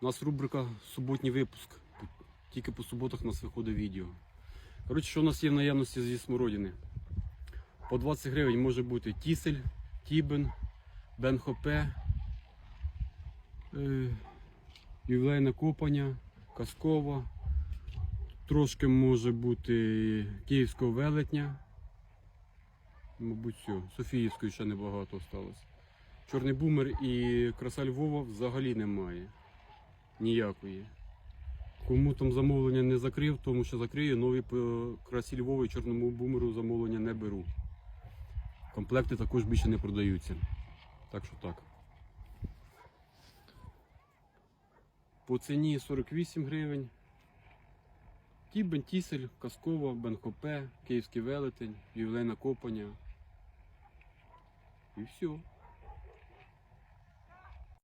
У нас рубрика суботній випуск. Тільки по суботах у нас виходить відео. Коротше, що у нас є в наявності зі смородини? По 20 гривень може бути тісель, тібен, бенхопе, е, ювілейне копання, казкова. Трошки може бути київського велетня. Мабуть, все. Софіївської ще небагато осталось. Чорний бумер і краса Львова взагалі немає. Ніякої. Кому там замовлення не закрив, тому що закриє, нові по красі Львова і чорному бумеру замовлення не беру. Комплекти також більше не продаються. Так що так. По ціні 48 гривень. Тібен, тісель, казкова, бенхопе, київський велетень, ювілейна копання. І все.